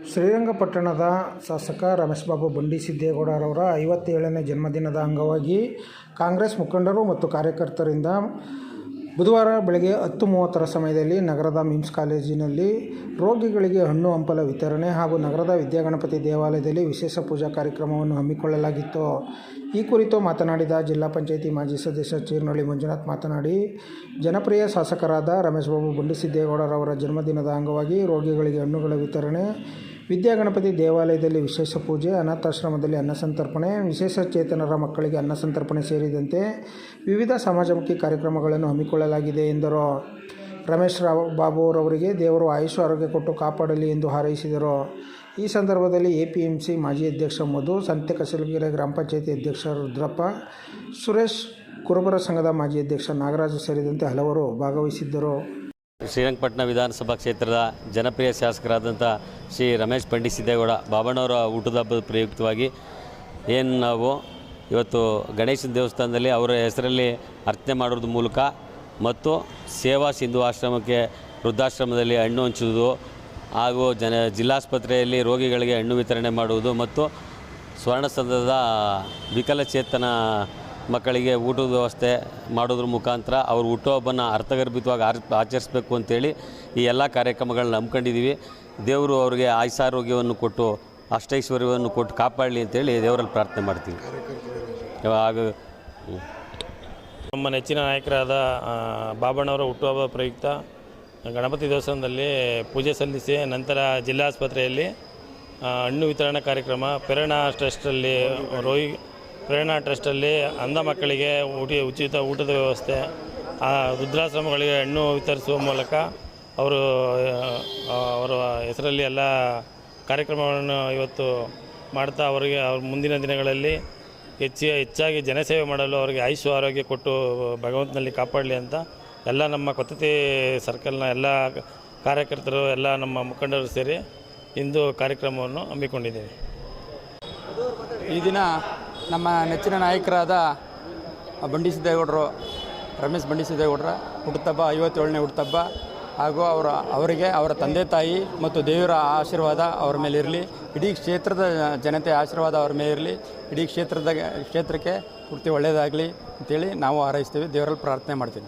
ಶ್ರೀರಂಗಪಟ್ಟಣದ ಶಾಸಕ ರಮೇಶ್ ಬಾಬು ಬಂಡಿ ಸಿದ್ದೇಗೌಡರವರ ಐವತ್ತೇಳನೇ ಜನ್ಮದಿನದ ಅಂಗವಾಗಿ ಕಾಂಗ್ರೆಸ್ ಮುಖಂಡರು ಮತ್ತು ಕಾರ್ಯಕರ್ತರಿಂದ ಬುಧವಾರ ಬೆಳಗ್ಗೆ ಹತ್ತು ಮೂವತ್ತರ ಸಮಯದಲ್ಲಿ ನಗರದ ಮಿಮ್ಸ್ ಕಾಲೇಜಿನಲ್ಲಿ ರೋಗಿಗಳಿಗೆ ಹಣ್ಣು ಹಂಪಲ ವಿತರಣೆ ಹಾಗೂ ನಗರದ ವಿದ್ಯಾಗಣಪತಿ ದೇವಾಲಯದಲ್ಲಿ ವಿಶೇಷ ಪೂಜಾ ಕಾರ್ಯಕ್ರಮವನ್ನು ಹಮ್ಮಿಕೊಳ್ಳಲಾಗಿತ್ತು. ಈ ಕುರಿತು ಮಾತನಾಡಿದ ಜಿಲ್ಲಾ ಪಂಚಾಯಿತಿ ಮಾಜಿ ಸದಸ್ಯ ಚೀರ್ನಳ್ಳಿ ಮಂಜುನಾಥ್ ಮಾತನಾಡಿ, ಜನಪ್ರಿಯ ಶಾಸಕರಾದ ರಮೇಶ್ ಬಾಬು ಬಂಡಿಸಿದ್ದೇಗೌಡರವರ ಜನ್ಮದಿನದ ಅಂಗವಾಗಿ ರೋಗಿಗಳಿಗೆ ಹಣ್ಣುಗಳ ವಿತರಣೆ ವಿದ್ಯಾಗಣಪತಿ ದೇವಾಲಯದಲ್ಲಿ ವಿಶೇಷ ಪೂಜೆ, ಅನಾಥಾಶ್ರಮದಲ್ಲಿ ಅನ್ನ ಸಂತರ್ಪಣೆ, ವಿಶೇಷ ಚೇತನರ ಮಕ್ಕಳಿಗೆ ಅನ್ನ ಸಂತರ್ಪಣೆ ಸೇರಿದಂತೆ ವಿವಿಧ ಸಮಾಜಮುಖಿ ಕಾರ್ಯಕ್ರಮಗಳನ್ನು ಹಮ್ಮಿಕೊಳ್ಳಲಾಗಿದೆ ಎಂದರು. ರಮೇಶ್ ರಾವ್ ಬಾಬುರವರಿಗೆ ದೇವರು ಆಯುಷ್ ಆರೋಗ್ಯ ಕೊಟ್ಟು ಕಾಪಾಡಲಿ ಎಂದು ಹಾರೈಸಿದರು. ಈ ಸಂದರ್ಭದಲ್ಲಿ ಎ ಪಿ ಎಂ ಸಿ ಮಾಜಿ ಅಧ್ಯಕ್ಷ ಮಧು, ಸಂತೆ ಕಸಲಗೆರೆ ಗ್ರಾಮ ಪಂಚಾಯತಿ ಅಧ್ಯಕ್ಷ ರುದ್ರಪ್ಪ, ಸುರೇಶ್ ಕುರುಬರ ಸಂಘದ ಮಾಜಿ ಅಧ್ಯಕ್ಷ ನಾಗರಾಜ ಸೇರಿದಂತೆ ಹಲವರು ಭಾಗವಹಿಸಿದ್ದರು. ಶ್ರೀರಂಗಪಟ್ಟಣ ವಿಧಾನಸಭಾ ಕ್ಷೇತ್ರದ ಜನಪ್ರಿಯ ಶಾಸಕರಾದಂಥ ಶ್ರೀ ರಮೇಶ್ ಪಂಡಿತ್ ಸಿದ್ದೇಗೌಡ ಬಾಬಣ್ಣವರ ಊಟದ ಹಬ್ಬದ ಪ್ರಯುಕ್ತವಾಗಿ ಏನು ನಾವು ಇವತ್ತು ಗಣೇಶನ ದೇವಸ್ಥಾನದಲ್ಲಿ ಅವರ ಹೆಸರಲ್ಲಿ ಅರ್ಚನೆ ಮಾಡೋದ್ರ ಮೂಲಕ ಮತ್ತು ಸೇವಾ ಸಿಂಧು ಆಶ್ರಮಕ್ಕೆ ವೃದ್ಧಾಶ್ರಮದಲ್ಲಿ ಹಣ್ಣು ಹಂಚುವುದು ಹಾಗೂ ಜನ ಜಿಲ್ಲಾಸ್ಪತ್ರೆಯಲ್ಲಿ ರೋಗಿಗಳಿಗೆ ಹಣ್ಣು ವಿತರಣೆ ಮಾಡುವುದು ಮತ್ತು ಸ್ವರ್ಣಸಂಧದ ವಿಕಲಚೇತನ ಮಕ್ಕಳಿಗೆ ಊಟದ ವ್ಯವಸ್ಥೆ ಮಾಡೋದ್ರ ಮುಖಾಂತರ ಅವ್ರ ಹುಟ್ಟುಹಬ್ಬನ ಅರ್ಥಗರ್ಭಿತವಾಗಿ ಆರ್ ಆಚರಿಸ್ಬೇಕು ಅಂತೇಳಿ ಈ ಎಲ್ಲ ಕಾರ್ಯಕ್ರಮಗಳನ್ನ ನಂಬ್ಕೊಂಡಿದ್ದೀವಿ. ದೇವರು ಅವರಿಗೆ ಆಯುಸಾರೋಗ್ಯವನ್ನು ಕೊಟ್ಟು, ಅಷ್ಟೈಶ್ವರ್ಯವನ್ನು ಕೊಟ್ಟು ಕಾಪಾಡಲಿ ಅಂತೇಳಿ ದೇವರಲ್ಲಿ ಪ್ರಾರ್ಥನೆ ಮಾಡ್ತೀವಿ. ಆಗ ನಮ್ಮ ನೆಚ್ಚಿನ ನಾಯಕರಾದ ಬಾಬಣ್ಣವರ ಹುಟ್ಟುಹಬ್ಬ ಪ್ರಯುಕ್ತ ಗಣಪತಿ ದೇವಸ್ಥಾನದಲ್ಲಿ ಪೂಜೆ ಸಲ್ಲಿಸಿ ನಂತರ ಜಿಲ್ಲಾಸ್ಪತ್ರೆಯಲ್ಲಿ ಹಣ್ಣು ವಿತರಣಾ ಕಾರ್ಯಕ್ರಮ ಪ್ರೇರಣಾ ಟ್ರಸ್ಟಲ್ಲಿ ರೋಗಿ ಪ್ರೇರಣಾ ಟ್ರಸ್ಟಲ್ಲಿ ಅಂಧ ಮಕ್ಕಳಿಗೆ ಊಟ, ಉಚಿತ ಊಟದ ವ್ಯವಸ್ಥೆ ವೃದ್ಧಾಶ್ರಮಗಳಿಗೆ ಹಣ್ಣು ವಿತರಿಸುವ ಮೂಲಕ ಅವರು ಅವರ ಹೆಸರಲ್ಲಿ ಎಲ್ಲ ಕಾರ್ಯಕ್ರಮಗಳನ್ನು ಇವತ್ತು ಮಾಡ್ತಾ ಅವರಿಗೆ, ಅವ್ರ ಮುಂದಿನ ದಿನಗಳಲ್ಲಿ ಹೆಚ್ಚು ಹೆಚ್ಚಾಗಿ ಜನಸೇವೆ ಮಾಡಲು ಅವರಿಗೆ ಆಯುಷು ಆರೋಗ್ಯ ಕೊಟ್ಟು ಭಗವಂತನಲ್ಲಿ ಕಾಪಾಡಲಿ ಅಂತ ಎಲ್ಲ ನಮ್ಮ ಕೊತ್ತತಿ ಸರ್ಕಲ್ನ ಎಲ್ಲ ಕಾರ್ಯಕರ್ತರು, ಎಲ್ಲ ನಮ್ಮ ಮುಖಂಡರು ಸೇರಿ ಇಂದು ಕಾರ್ಯಕ್ರಮವನ್ನು ಹಮ್ಮಿಕೊಂಡಿದ್ದೇವೆ. ಈ ದಿನ ನಮ್ಮ ನೆಚ್ಚಿನ ನಾಯಕರಾದ ಬಂಡಿ ಸಿದ್ದೇಗೌಡರು, ರಮೇಶ್ ಬಂಡಿ ಸಿದ್ದೇಗೌಡರ ಹುಟ್ಟುತ್ತಬ್ಬ ಐವತ್ತೇಳನೇ ಹುಟ್ಟುತ್ತಬ್ಬ ಹಾಗೂ ಅವರ, ಅವರಿಗೆ, ಅವರ ತಂದೆ ತಾಯಿ ಮತ್ತು ದೇವರ ಆಶೀರ್ವಾದ ಅವರ ಮೇಲೆ ಇರಲಿ. ಇಡೀ ಕ್ಷೇತ್ರದ ಜನತೆ ಆಶೀರ್ವಾದ ಅವರ ಮೇಲೆ ಇರಲಿ. ಇಡೀ ಕ್ಷೇತ್ರದ, ಕ್ಷೇತ್ರಕ್ಕೆ ಪೂರ್ತಿ ಒಳ್ಳೆಯದಾಗಲಿ ಅಂತೇಳಿ ನಾವು ಹಾರೈಸ್ತೀವಿ. ದೇವರಲ್ಲಿ ಪ್ರಾರ್ಥನೆ ಮಾಡ್ತೀವಿ